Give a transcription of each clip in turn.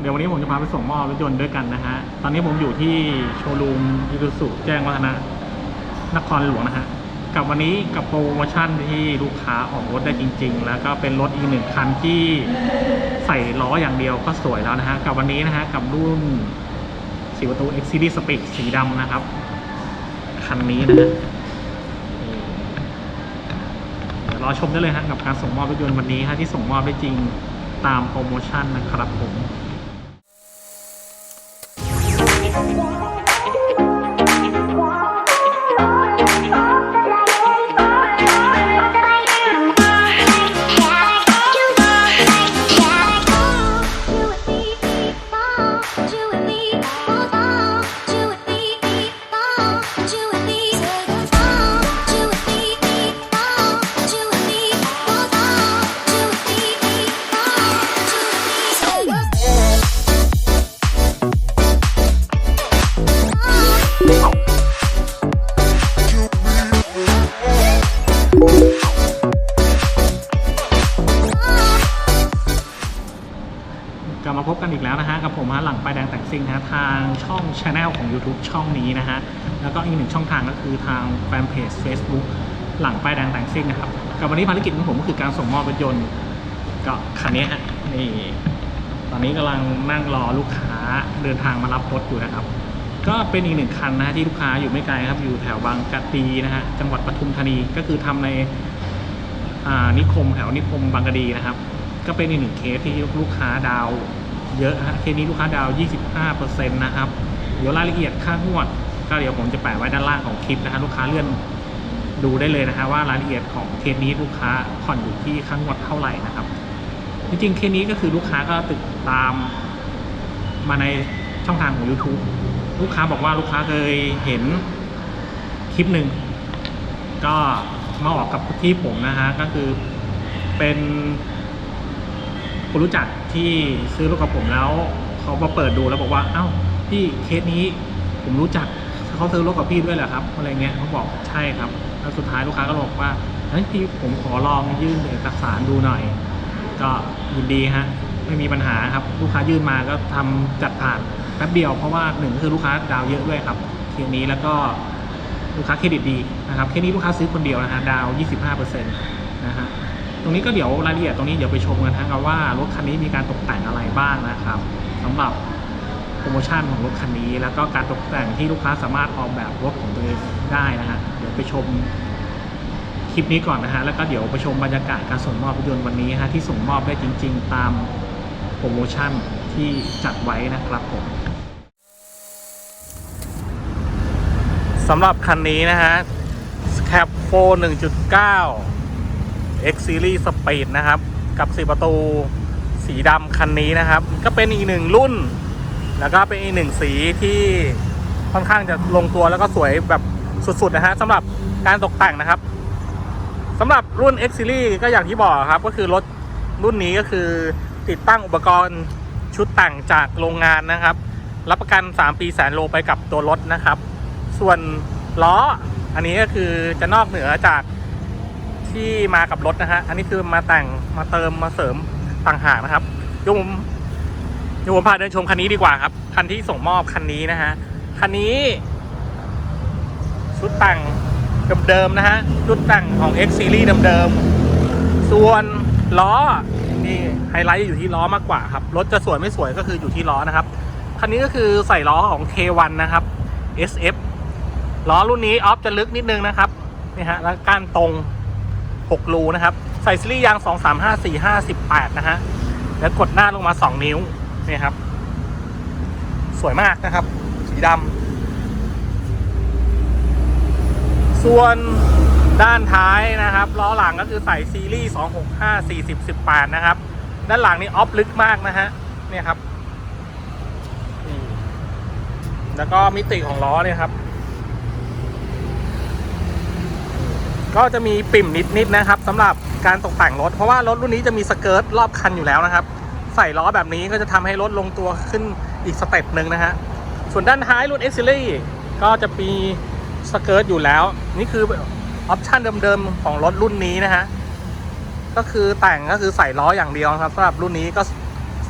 เดี๋ยววันนี้ผมจะพาไปส่งมอบรถยนต์ด้วยกันนะฮะ ตอนนี้ผมอยู่ที่โชว์รูมยูซูซุแจ้งวัฒนะนครหลวงนะฮะ กับวันนี้กับโปรโมชั่นที่ลูกค้าออกรถได้จริง ๆ แล้วก็เป็นรถอีกหนึ่งคันที่ใส่ล้ออย่างเดียวก็สวยแล้วนะฮะ กับวันนี้นะฮะ กับรุ่นสีประตู X Series Speed สีดำนะครับ คันนี้นะฮะเดี๋ยวรอชมได้เลยฮะกับการส่งมอบรถยนต์วันนี้ฮะที่ส่งมอบได้จริงตามโปรโมชั่นนะครับผม ลับมาพบกันอีกแล้วนะฮะกับผมฮะหลังไปแดงแต่งซิ่งนะะทางช่องช anel ของ YouTube ช่องนี้นะฮะแล้วก็อีกหนึ่งช่องทางก็คือทางแฟนเพจ Facebook หลังไปแดงแต่งซิ่งนะครับกับวันนี้ภารกิจของผมก็คือการส่งมอบรถยนต์ก็คันนี้ฮะนี่ตอนนี้กำลังนั่งรอลูกค้าเดินทางมารับรถอยู่นะครับ ก็เป็นอีกหนึ่งคันนะฮะที่ลูกค้าอยู่ไม่ไกลครับอยู่แถวบางกะตีนะฮะจังหวัดปทุมธานีก็คือทำในอ่านิคมแถวนิคมบางกะดีนะครับก็เป็นอีกหนึ่งเคสที่ลูกค้าดาว เยอะฮะเคสนี้ลูกค้าดาว 25%นะครับ เดี๋ยวรายละเอียดค่างวด ก็เดี๋ยวผมจะแปะไว้ด้านล่างของคลิปนะฮะลูกค้าเลื่อนดูได้เลยนะฮะว่ารายละเอียดของเคสนี้ลูกค้าผ่อนอยู่ที่ค่างวดเท่าไหร่นะครับ จริงๆเคสนี้ก็คือลูกค้าก็ติดตามมาในช่องทางของ YouTube ลูกค้าบอกว่าลูกค้าเคยเห็นคลิปหนึ่งก็มาออกกับที่ผมนะฮะก็คือเป็นคนรู้จัก ที่ซื้อรถกับผมแล้วเขามาเปิดดูแล้วบอกว่า เอ้าพี่เคสนี้ผมรู้จักเขาซื้อรถกับพี่ด้วยเหรอครับอะไรเงี้ยเขาบอกใช่ครับ แล้วสุดท้ายลูกค้าก็บอกว่าเฮ้ยพี่ผมขอลองยื่นเอกสารดูหน่อย ก็ยินดีฮะไม่มีปัญหาครับลูกค้ายื่นมาก็ทำจัดผ่านแป๊บเดียวเพราะว่าหนึ่งคือลูกค้าดาวเยอะด้วยครับเทีนี้แล้วก็ลูกค้าเครดิตดีนะครับเคสนี้ลูกค้าซื้อคนเดียวนะฮะดาว 25%นะฮะต รงนี้ก็เดี๋ยวรายละเอียดตรงนี้เดี๋ยวไปชมกันนะครับว่ารถคันนี้มีการตกแต่งอะไรบ้างนะครับสำหรับโปรโมชั่นของรถคันนี้ แล้วก็การตกแต่งที่ลูกค้าสามารถออกแบบรถของตัวเองได้นะฮะเดี๋ยวไปชมคลิปนี้ก่อนนะฮะแล้วก็เดี๋ยวไปชมบรรยากาศการส่งมอบรถยนต์วันนี้ฮะที่ส่งมอบได้จริง ๆ ตามโปรโมชั่นที่จัดไว้นะครับผมสำหรับคันนี้นะฮะ Cap 4 1.9 X Series Speed นะครับ กับ 4 ประตูสีดำคันนี้นะครับ ก็เป็นอีกหนึ่งรุ่น แล้วก็เป็นอีกหนึ่งสีที่ค่อนข้างจะลงตัวแล้วก็สวยแบบสุดๆนะฮะสำหรับการตกแต่งนะครับสำหรับรุ่น X Series ก็อย่างที่บอกครับ ก็คือรถรุ่นนี้ก็คือติดตั้งอุปกรณ์ชุดแต่งจากโรงงานนะครับ รับประกัน 3 ปีแสนโลไปกับตัวรถนะครับ ส่วนล้ออันนี้ก็คือจะนอกเหนือจาก ที่มากับรถนะฮะ อันนี้คือมาแต่งมาเติมมาเสริมต่างหากนะครับเดี๋ยวผมเดี๋ยวผมพาเดินชมคันนี้ดีกว่าครับ คันที่ส่งมอบคันนี้นะฮะ คันนี้ ชุดแต่งเดิมๆนะฮะ ชุดแต่งของ X Series เดิมๆ ส่วนล้อ นี่ไฮไลท์อยู่ที่ล้อมากกว่าครับ รถจะสวยไม่สวยก็คืออยู่ที่ล้อนะครับ คันนี้ก็คือใส่ล้อของ K1 นะครับ SF ล้อรุ่นนี้ออฟจะลึกนิดนึงนะครับ นี่ฮะ แล้วก้านตรง 6รูนะครับ ใส่ซีรีส์ยาง 2 3 5 4 5 18 นะฮะ แล้วกดหน้าลงมา 2 นิ้ว นี่ครับ สวยมากนะครับ สีดำ ส่วนด้านท้ายนะครับล้อหลังก็คือใส่ซีรีส์ 265 40 18 นะครับ ด้านหลังนี่ออฟลึกมากนะฮะ เนี่ยครับนี่แล้วก็มิติของล้อเนี่ยครับ ก็จะมีปิ่มนิดๆนะครับสำหรับการตกแต่งรถ เพราะว่ารถรุ่นนี้จะมีสเกิร์ตรอบคันอยู่แล้วนะครับ ใส่ล้อแบบนี้ก็จะทำให้รถลงตัวขึ้นอีกสเต็ปหนึ่งนะฮะส่วนด้านท้ายรุ่น X Series ก็จะมีสเกิร์ตอยู่แล้ว นี่คือออปชันเดิมๆของรถรุ่นนี้นะฮะก็คือแต่งก็คือใส่ล้ออย่างเดียวครับสำหรับรุ่นนี้ก็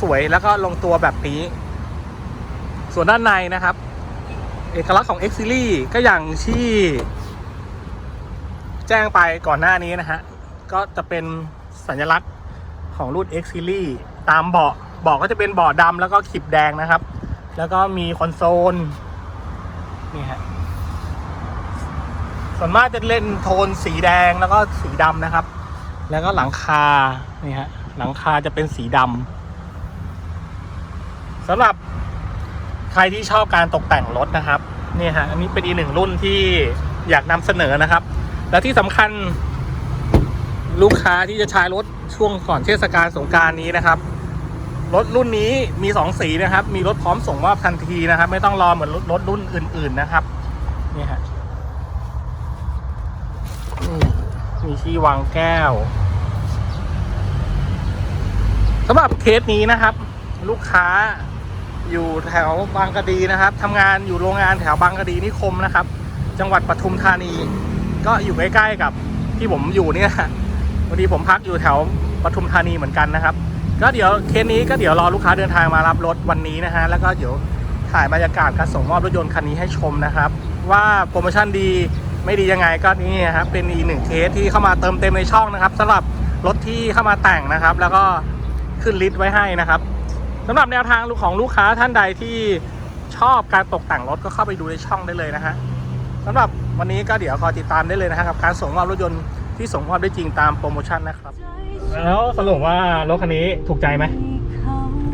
สวยแล้วก็ลงตัวแบบนี้ ส่วนด้านในนะครับ เอกลักษณ์ของ X Series ก็อย่างที่ แจ้งไปก่อนหน้านี้นะฮะ ก็จะเป็นสัญลักษณ์ของรุ่น X Series ตามเบาะเบาะก็จะเป็นเบาะดำแล้วก็ขีบแดงนะครับ แล้วก็มีคอนโซลนี่ฮะส่วนมากจะเล่นโทนสีแดงแล้วก็สีดำนะครับ แล้วก็หลังคานี่ฮะหลังคาจะเป็นสีดำสำหรับใครที่ชอบการตกแต่งรถนะครับนี่ฮะอันนี้เป็นอีกหนึ่งรุ่นที่อยากนำเสนอนะครับ และที่สำคัญลูกค้าที่จะใช้รถช่วงก่อนเทศกาลสงการนี้นะครับ รถรุ่นนี้มีสองสีนะครับ มีรถพร้อมส่งมอบทันทีนะครับ ไม่ต้องรอเหมือนรถรุ่นอื่น ๆนะครับนี่ฮะมีที่วางแก้วสำหรับเคสนี้นะครับ ลูกค้าอยู่แถวบางกะดีนะครับทำงานอยู่โรงงานแถวบางกะดีนิคมนะครับ จังหวัดปทุมธานี ก็อยู่ใกล้ๆกับที่ผมอยู่เนี่ยพอดีผมพักอยู่แถวปทุมธานีเหมือนกันนะครับ ก็เดี๋ยวเคสนี้ก็เดี๋ยวรอลูกค้าเดินทางมารับรถวันนี้นะฮะแล้วก็เดี๋ยวถ่ายบรรยากาศการส่งมอบรถยนต์คันนี้ให้ชมนะครับ ว่าโปรโมชั่นดีไม่ดียังไงก็นี่นะครับเป็นอีกหนึ่งเคสที่เข้ามาเติมเต็มในช่องนะครับสำหรับรถที่เข้ามาแต่งนะครับ แล้วก็ขึ้นลิสต์ไว้ให้นะครับสำหรับแนวทางของลูกค้าท่านใดที่ชอบการตกแต่งรถก็เข้าไปดูในช่องได้เลยนะฮะ สำหรับวันนี้ก็เดี๋ยวคอยติดตามได้เลยนะฮะกับการส่งมอบรถยนต์ที่ส่งมอบได้จริงตามโปรโมชั่นนะครับ แล้วสรุปว่ารถคันนี้ถูกใจไหม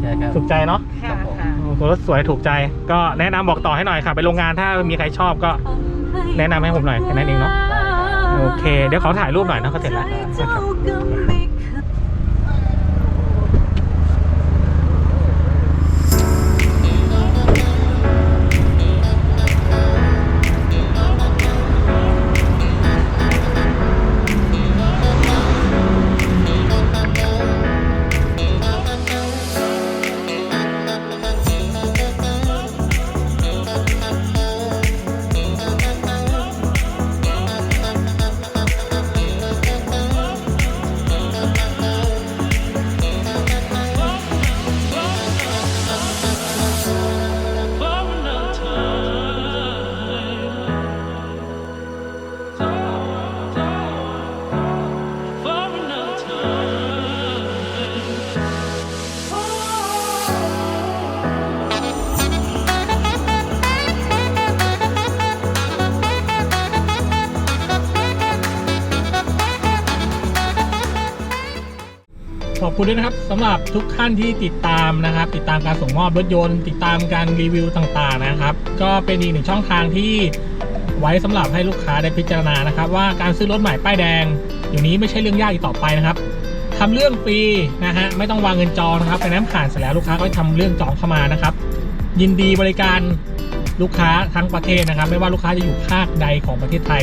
ใช่ครับ ถูกใจเนาะครับผมอืมรถสวยถูกใจ ก็แนะนำบอกต่อให้หน่อยค่ะ ไปโรงงานถ้ามีใครชอบก็แนะนำให้ผมหน่อยแค่นั้นเองเนาะโอเค เดี๋ยวขอถ่ายรูปหน่อยนะเขาเสร็จแล้วนะครับ ขอบคุณด้วยนะครับสำหรับทุกท่านที่ติดตามนะครับ ติดตามการส่งมอบรถยนต์ ติดตามการรีวิวต่างๆนะครับ ก็เป็นอีกหนึ่งช่องทางที่ไว้สำหรับให้ลูกค้าได้พิจารณานะครับ ว่าการซื้อรถใหม่ป้ายแดงเดี๋ยวนี้ไม่ใช่เรื่องยากอีกต่อไปนะครับทำเรื่องฟรีนะฮะไม่ต้องวางเงินจองนะครับไปน้ำผ่านเสร็จแล้วลูกค้าก็ทำเรื่องจองเข้ามานะครับ ยินดีบริการลูกค้าทั้งประเทศนะครับ ไม่ว่าลูกค้าจะอยู่ภาคใดของประเทศไทย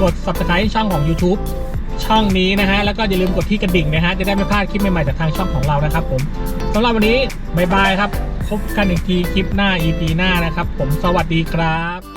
กด subscribe ช่องของ YouTube ช่องนี้นะฮะ แล้วก็อย่าลืมกดที่กระดิ่งนะฮะ จะได้ไม่พลาดคลิปใหม่ๆจากทางช่องของเรานะครับผมสำหรับวันนี้บายบายครับ พบกันอีกทีคลิปหน้า EP หน้านะครับ ผมสวัสดีครับ